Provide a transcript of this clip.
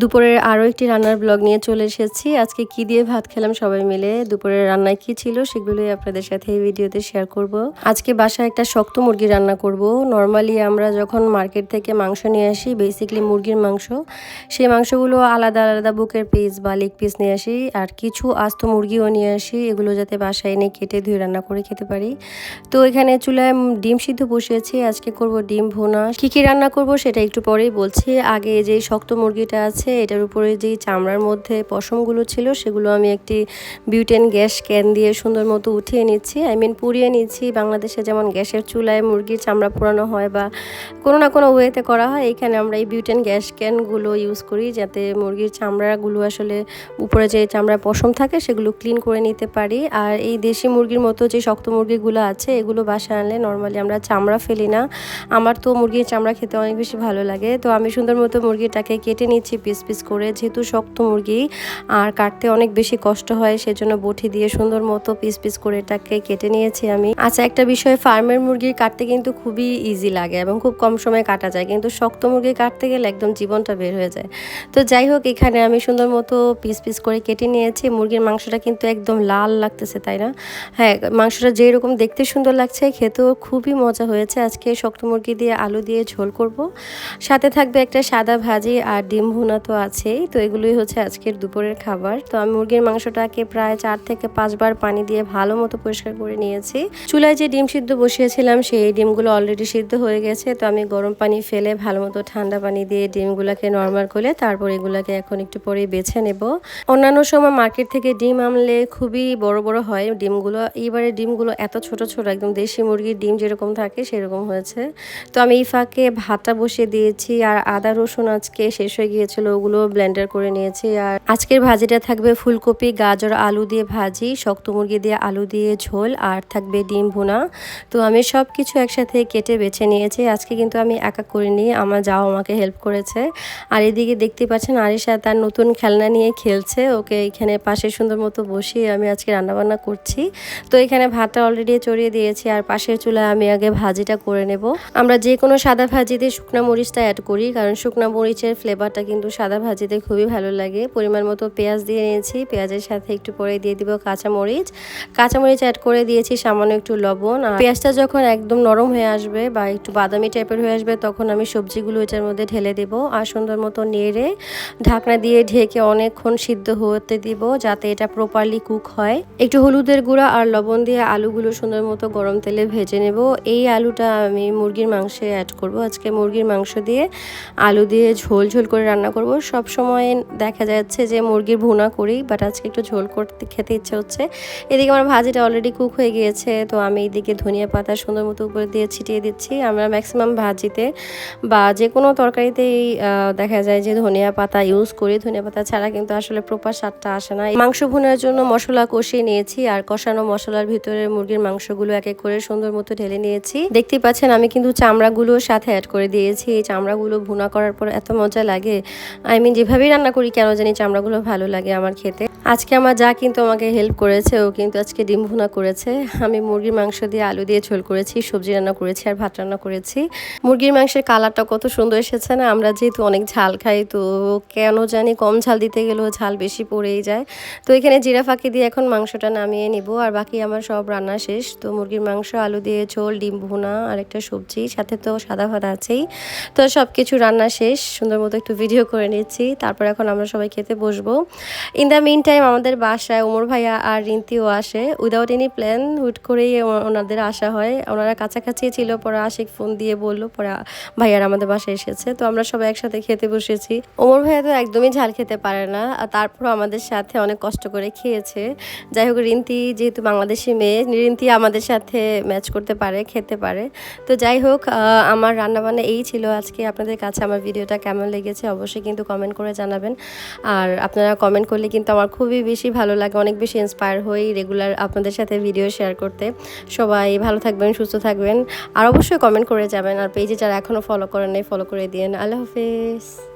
দুপুরের আরও একটি রান্নার ব্লগ নিয়ে চলে এসেছি। আজকে কি দিয়ে ভাত খেলাম সবাই মিলে? দুপুরের রান্নায় কি ছিল সেগুলোই আপনাদের সাথে এই ভিডিওতে শেয়ার করব। আজকে বাসায় একটা শক্ত মুরগি রান্না করব। নর্মালি আমরা যখন মার্কেট থেকে মাংস নিয়ে আসি বেসিকলি মুরগির মাংস, সেই মাংসগুলো আলাদা আলাদা বুকের পিস বা লেগ পিস নিয়ে আসি আর কিছু আস্ত মুরগিও নিয়ে আসি। এগুলো যাতে বাসায় এনে কেটে ধুয়ে রান্না করে খেতে পারি। তো এখানে চুলায় ডিম সিদ্ধ বসিয়েছি। আজকে করব ডিম ভোনা। কী কী রান্না করব সেটা একটু পরেই বলছি। আগে যে শক্ত মুরগিটা আছে আছে, এটার উপরে যেই চামড়ার মধ্যে পশমগুলো ছিল, সেগুলো আমি একটি বিউটেন গ্যাস ক্যান দিয়ে সুন্দর মতো উঠিয়ে নিচ্ছি। আই মিন পুড়িয়ে নিচ্ছি। বাংলাদেশে যেমন গ্যাসের চুলায় মুরগির চামড়া পোড়ানো হয় বা কোনো না কোনো ওয়েতে করা হয় এখানে আমরা এই বিউটেন গ্যাস ক্যানগুলো ইউজ করি যাতে মুরগির চামড়াগুলো আসলে উপরে যে চামড়ার পশম থাকে, সেগুলো ক্লিন করে নিতে পারি। আর এই দেশি মুরগির মতো যে শক্ত মুরগিগুলো আছে, এগুলো বাসা আনলে নর্মালি আমরা চামড়া ফেলি না। আমার তো মুরগির চামড়া খেতে অনেক বেশি ভালো লাগে। তো আমি সুন্দর মতো মুরগিটাকে কেটে নিচ্ছি পিস পিস করে, যেহেতু শক্ত মুরগি, আর কাটতে অনেক বেশি কষ্ট হয়, সেজন্য বটি দিয়ে সুন্দর মতো পিস পিস করে এটাকে কেটে নিয়েছি আমি। আচ্ছা একটা বিষয়, ফার্মের মুরগির কাটতে কিন্তু খুবই ইজি লাগে এবং খুব কম সময়ে কাটা যায়, কিন্তু শক্ত মুরগি কাটতে গেলে একদম জীবনটা বের হয়ে যায়। তো যাই হোক, এখানে আমি সুন্দর মতো পিস পিস করে কেটে নিয়েছি। মুরগির মাংসটা কিন্তু একদম লাল লাগতেছে, তাই না? হ্যাঁ মাংসটা যেরকম দেখতে সুন্দর লাগছে, খেতেও খুবই মজা হয়েছে। আজকে শক্ত মুরগি দিয়ে আলু দিয়ে ঝোল করব। সাথে থাকবে একটা সাদা ভাজি আর ডিম ভুনা তো আছেই, তো এগুলোই হচ্ছে আজকের দুপুরের খাবার। তো আমি মুরগির মাংসটাকে প্রায় চার থেকে পাঁচবার পানি দিয়ে ভালো মতো পরিষ্কার করে নিয়েছি। চুলায় যে ডিম সিদ্ধ বসিয়েছিলাম, সেই ডিমগুলো অলরেডি সিদ্ধ হয়ে গেছে। তো আমি গরম পানি ফেলে ভালো মতো ঠান্ডা পানি দিয়ে ডিমগুলোকে নর্মাল করে তারপর এগুলোকে এখন একটু পরেই বেছে নেব। অন্যান্য সময় মার্কেট থেকে ডিম আনলে খুবই বড় বড় হয় ডিমগুলো। এইবারে ডিমগুলো এত ছোট ছোট, একদম দেশি মুরগির ডিম যেরকম থাকে সেরকম হয়েছে। তো আমি এই ফাঁকে ভাতটা বসিয়ে দিয়েছি আর আদা রসুন আজকে শেষ হয়ে গিয়েছিল ওগুলো ব্লেন্ডার করে নিয়েছি আর আজকের ভাজিটা থাকবে ফুলকপি, গাজর, আলু দিয়ে ভাজি, শক্ত মুরগি দিয়ে আলু দিয়ে ঝোল আর থাকবে ডিম ভুনা। তো আমি সব কিছু একসাথে কেটে বেছে নিয়েছি। আজকে কিন্তু আমি একা করে নিই, আমার যাও আমাকে হেল্প করেছে। আর এদিকে দেখতে পাচ্ছেন আরিশা তার নতুন খেলনা নিয়ে খেলছে, ওকে এখানে পাশে সুন্দর মতো বসিয়ে আমি আজকে রান্নাবান্না করছি। তো এখানে ভাতটা অলরেডি চড়িয়ে দিয়েছি আর পাশের চুলায় আমি আগে ভাজিটা করে নেব। আমরা যে কোনো সাদা ভাজিতে শুকনা মরিচটা অ্যাড করি, কারণ শুকনা মরিচের ফ্লেভারটা কিন্তু সাদা ভাজিতে খুবই ভালো লাগে। পরিমাণ মতো পেঁয়াজ দিয়ে নিয়েছি। পেঁয়াজের সাথে একটু পরে দিয়ে দিব কাঁচামরিচ। কাঁচামরিচ অ্যাড করে দিয়েছি সামান্য একটু লবণ। আর পেঁয়াজটা যখন একদম নরম হয়ে আসবে বা একটু বাদামি টাইপের হয়ে আসবে, তখন আমি সবজিগুলো এটার মধ্যে ঢেলে দেবো আর সুন্দর মতো নেড়ে ঢাকনা দিয়ে ঢেকে অনেকক্ষণ সিদ্ধ হতে দিব যাতে এটা প্রপারলি কুক হয়। একটু হলুদের গুঁড়া আর লবণ দিয়ে আলুগুলো সুন্দর মতো গরম তেলে ভেজে নেব। এই আলুটা আমি মুরগির মাংসে অ্যাড করব। আজকে মুরগির মাংস দিয়ে আলু দিয়ে ঝোল ঝোল করে রান্না করব। সব সময় দেখা যাচ্ছে যে মুরগির ভুনা করি বাট আজকে একটু ঝোল করতে খেতে ইচ্ছে হচ্ছে। এদিকে আমার ভাজিটা অলরেডি কুক হয়ে গিয়েছে, তো আমি এদিকে ধনিয়া পাতা সুন্দর মতো উপরে দিয়ে ছিটিয়ে দিচ্ছি। আমরা ম্যাক্সিমাম ভাজিতে বা যে কোনো তরকারিতেই দেখা যায় যে ধনিয়া পাতা ইউজ করি। ধনিয়া পাতা ছাড়া কিন্তু আসলে প্রপার স্বাদটা আসে না। মাংস ভুনার জন্য মশলা কষিয়ে নিয়েছি, আর কষানো মশলার ভিতরে মুরগির মাংসগুলো এক এক করে সুন্দর মতো ঢেলে নিয়েছি। দেখতে পাচ্ছেন আমি কিন্তু চামড়াগুলো সাথে অ্যাড করে দিয়েছি। এই চামড়াগুলো ভুনা করার পর এত মজা লাগে। আই মিন যেভাবেই রান্না করি কেন জানি চামড়াগুলো ভালো লাগে আমার খেতে। আজকে আমার যা কিন্তু আমাকে হেল্প করেছে, ও কিন্তু আজকে ডিম ভুনা করেছে। আমি মুরগির মাংস দিয়ে আলু দিয়ে ঝোল করেছি, সবজি রান্না করেছি আর ভাত রান্না করেছি। মুরগির মাংসের কালারটা কত সুন্দর এসেছে না? আমরা যেহেতু অনেক ঝাল খাই, তো কেন জানি কম ঝাল দিতে গেলেও ঝাল বেশি পড়েই যায়। তো এখানে জিরা ফাঁকি দিয়ে এখন মাংসটা নামিয়ে নিব আর বাকি আমার সব রান্না শেষ। তো মুরগির মাংস, আলু দিয়ে ঝোল, ডিম ভুনা আর একটা সবজি, সাথে তো সাদা ভাত আছেই। তো সব কিছু রান্না শেষ, সুন্দর মতো একটু ভিডিও করে নিচ্ছি। তারপর এখন আমরা সবাই খেতে বসবো। ইন দ্য মিন টাইম আমাদের বাসায় ওমর ভাইয়া আর রিন্তিও আসে। উইদাউট এনি প্ল্যান হুট করেই ওনাদের আসা হয়। ওনারা কাছাকাছি ছিল, পরে আশিক ফোন দিয়ে বলল, পরে ভাইয়ার আমাদের বাসায় এসেছে। তো আমরা সবাই একসাথে খেতে বসেছি। ওমর ভাইয়া তো একদমই ঝাল খেতে পারে না তারপর আমাদের সাথে অনেক কষ্ট করে খেয়েছে। যাই হোক, রিন্তি যেহেতু বাংলাদেশি মেয়ে, রিন্তি আমাদের সাথে ম্যাচ করতে পারে, খেতে পারে। তো যাই হোক আমার রান্নাবান্না এই ছিল আজকে। আপনাদের কাছে আমার ভিডিওটা কেমন লেগেছে অবশ্যই কিন্তু কমেন্ট করে জানাবেন। আর আপনারা কমেন্ট করলে কিন্তু আমার খুবই বেশি ভালো লাগে, অনেক বেশি ইন্সপায়ার হই রেগুলার আপনাদের সাথে ভিডিও শেয়ার করতে। সবাই ভালো থাকবেন, সুস্থ থাকবেন। আর অবশ্যই কমেন্ট করে যাবেন, আর পেজে যারা এখনও ফলো করেন নাই ফলো করে দিন আল্লাহ হাফিজ।